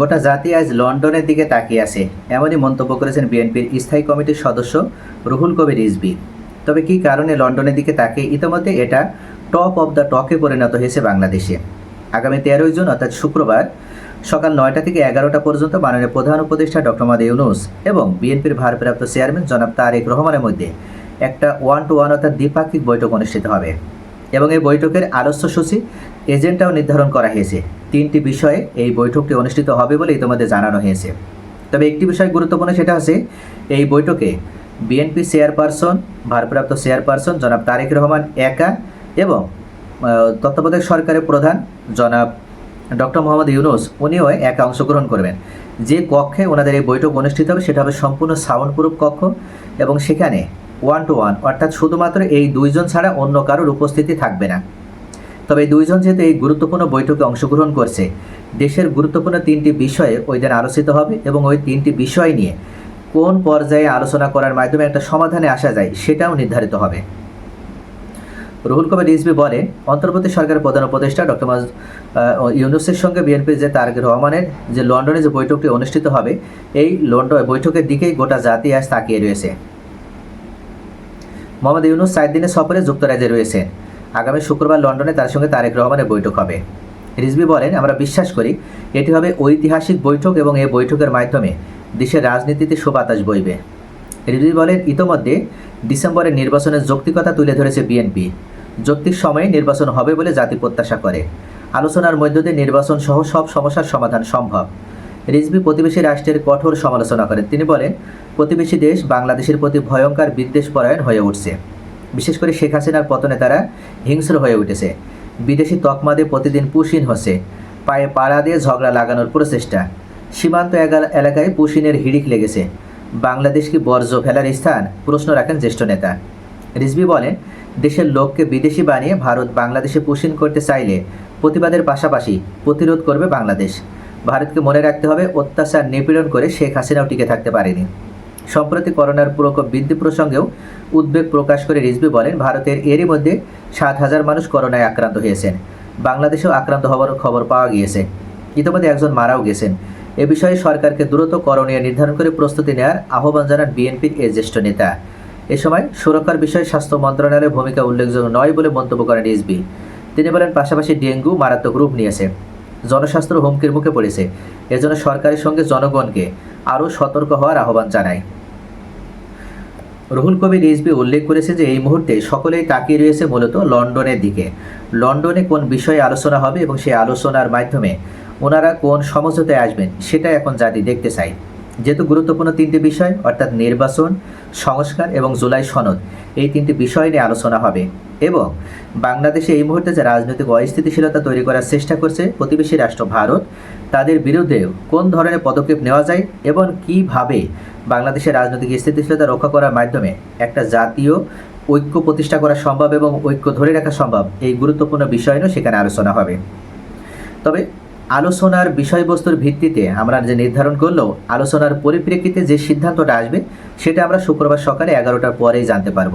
গোটা জাতি আজ লন্ডনের দিকে তাকিয়ে আছে, এমনই মন্তব্য করেছেন বিএনপির স্থায়ী কমিটির সদস্য রুহুল কবির রিজভি। তবে কী কারণে লন্ডনের দিকে তাকিয়ে ইতিমধ্যে এটা টপ অব দ্য টকে পরিণত হয়েছে বাংলাদেশে? আগামী তেরোই জুন, অর্থাৎ শুক্রবার, সকাল নয়টা থেকে এগারোটা পর্যন্ত মাননীয় প্রধান উপদেষ্টা ডক্টর মাদ ইউনুস এবং বিএনপির ভারপ্রাপ্ত চেয়ারম্যান জনাব তারেক রহমানের মধ্যে একটা ওয়ান টু ওয়ান অর্থাৎ দ্বিপাক্ষিক বৈঠক অনুষ্ঠিত হবে। এবং এই বৈঠকের আলোচ্যসূচি এজেন্ডাও নির্ধারণ করা হয়েছে। তিনটি বিষয়ে এই বৈঠকটি অনুষ্ঠিত হবে বলে ইতিমধ্যে জানানো হয়েছে। তবে একটি বিষয় গুরুত্বপূর্ণ সেটা হচ্ছে, এই বৈঠকে বিএনপি চেয়ারপারসন, ভারপ্রাপ্ত চেয়ারপারসন জনাব তারেক রহমান একা এবং তত্ত্বাবধায়ক সরকারের প্রধান জনাব ডক্টর মোহাম্মদ ইউনুস, উনিও একা অংশগ্রহণ করবেন। যে কক্ষে ওনাদের এই বৈঠক অনুষ্ঠিত হবে সেটা হবে সম্পূর্ণ সাউন্ড প্রুফ কক্ষ এবং সেখানে ওয়ান টু ওয়ান অর্থাৎ শুধুমাত্র এই দুইজন ছাড়া অন্য কারোর উপস্থিতি থাকবে না। তবে দুইজন যেহেতু এই গুরুত্বপূর্ণ বৈঠকে অংশগ্রহণ করছে, দেশের গুরুত্বপূর্ণ তিনটি বিষয়ে ওই দিন আলোচিত হবে এবং ওই তিনটি বিষয় নিয়ে কোন পর্যায়ে আলোচনা করার মাধ্যমে একটা সমাধানে আসা যায় সেটাও নির্ধারিত হবে। রুহুল কবির রিজভি বলেন, অন্তর্বর্তী সরকারের প্রধান উপদেষ্টা ডক্টর মাজ ইউনুসের সঙ্গে বিএনপির যে তারেক রহমানের যে লন্ডনে যে বৈঠকটি অনুষ্ঠিত হবে, এই লন্ডন বৈঠকের দিকেই গোটা জাতি আজ তাকিয়ে রয়েছে। মোহাম্মদ ইউনুস চার দিনের সফরে যুক্তরাজ্যে রয়েছেন। আগামী শুক্রবার লন্ডনে তার সঙ্গে তারেক রহমানের বৈঠক হবে। রিজভি বলেন, আমরা বিশ্বাস করি, এটি হবে ঐতিহাসিক বৈঠক এবং এই বৈঠকের মাধ্যমে দেশের রাজনীতিতে সুবাতাস বইবে। রিজবি বলেন, ইতোমধ্যে ডিসেম্বরের নির্বাচনের যৌক্তিকতা তুলে ধরেছে বিএনপি। যৌক্তিক সময়ে নির্বাচন হবে বলে জাতি প্রত্যাশা করে। আলোচনার মধ্য দিয়ে নির্বাচন সহ সব সমস্যার সমাধান সম্ভব। রিজভি প্রতিবেশী রাষ্ট্রের কঠোর সমালোচনা করেন। তিনি বলেন, প্রতিবেশী দেশ বাংলাদেশের প্রতি ভয়ঙ্কর বিদ্বেষ পরায়ণ হয়ে উঠছে। বিশেষ করে শেখ হাসিনার পতনে তারা হিংস্র হয়ে উঠেছে। বিদেশি তকমাদে প্রতিদিন পুশিন হচ্ছে। পায়ে পাড়া দিয়ে ঝগড়া লাগানোর প্রচেষ্টা। সীমান্ত এলাকায় পুশিনের হিড়িক লেগেছে। বাংলাদেশ কি বর্জ্য ফেলার স্থান? প্রশ্ন রাখেন জ্যেষ্ঠ নেতা। রিজভি বলেন, দেশের লোককে বিদেশি বানিয়ে ভারত বাংলাদেশে পুশিন করতে চাইলে প্রতিবাদের পাশাপাশি প্রতিরোধ করবে বাংলাদেশ। ভারতকে মনে রাখতে হবে, অত্যাচার নিপীড়ন করে শেখ হাসিনাও টিকে থাকতে পারেনি। সম্প্রতি করোনার প্রকোপ বৃদ্ধি প্রসঙ্গেও উদ্বেগ প্রকাশ করে রিজভি বলেন, ভারতের এরই মধ্যে সাত হাজার মানুষ করোনায় আক্রান্ত হয়েছেন। বাংলাদেশেও আক্রান্ত হওয়ার খবর পাওয়া গিয়েছে। ইতিমধ্যে একজন মারাও গেছেন। এ বিষয়ে সরকারকে দ্রুত করণীয় নির্ধারণ করে প্রস্তুতি নেওয়ার আহ্বান জানান বিএনপির এ জ্যেষ্ঠ নেতা। এ সময় সুরক্ষার বিষয়ে স্বাস্থ্য মন্ত্রণালয়ের ভূমিকা উল্লেখযোগ্য নয় বলে মন্তব্য করেন রিজভি। তিনি বলেন, পাশাপাশি ডেঙ্গু মারাত্মক রূপ নিয়েছে। জনস্বাস্থ্য হুমকির মুখে পড়েছে। এজন্য সরকারের সঙ্গে জনগণকে আরও সতর্ক হওয়ার আহ্বান জানায়। রুহুল কবির রিজভি উল্লেখ করেছে যে, এই মুহূর্তে সকলেই তাকিয়ে রয়েছে মূলত লন্ডনের দিকে। লন্ডনে কোন বিষয়ে আলোচনা হবে এবং সেই আলোচনার মাধ্যমে ওনারা কোন সমঝোতায় আসবেন, সেটা এখন জাতি দেখতে চাই যেহেতু গুরুত্বপূর্ণ তিনটি বিষয়, অর্থাৎ নির্বাচন, সংস্কার এবং জুলাই সনদ, এই তিনটি বিষয় নিয়ে আলোচনা হবে। এবং বাংলাদেশে এই মুহূর্তে যে রাজনৈতিক অস্থিতিশীলতা তৈরি করার চেষ্টা করছে প্রতিবেশী রাষ্ট্র ভারত, তাদের বিরুদ্ধে কোন ধরনের পদক্ষেপ নেওয়া যায় এবং কীভাবে বাংলাদেশের রাজনৈতিক স্থিতিশীলতা রক্ষা করার মাধ্যমে একটা জাতীয় ঐক্য প্রতিষ্ঠা করা সম্ভব এবং ঐক্য ধরে রাখা সম্ভব? এই গুরুত্বপূর্ণ বিষয় নিয়েও সেখানে আলোচনা হবে। তবে আলোচনার বিষয়বস্তুর ভিত্তিতে আমরা যে নির্ধারণ করলেও আলোচনার পরিপ্রেক্ষিতে যে সিদ্ধান্তটা আসবে, সেটা আমরা শুক্রবার সকালে এগারোটার পরেই জানতে পারব।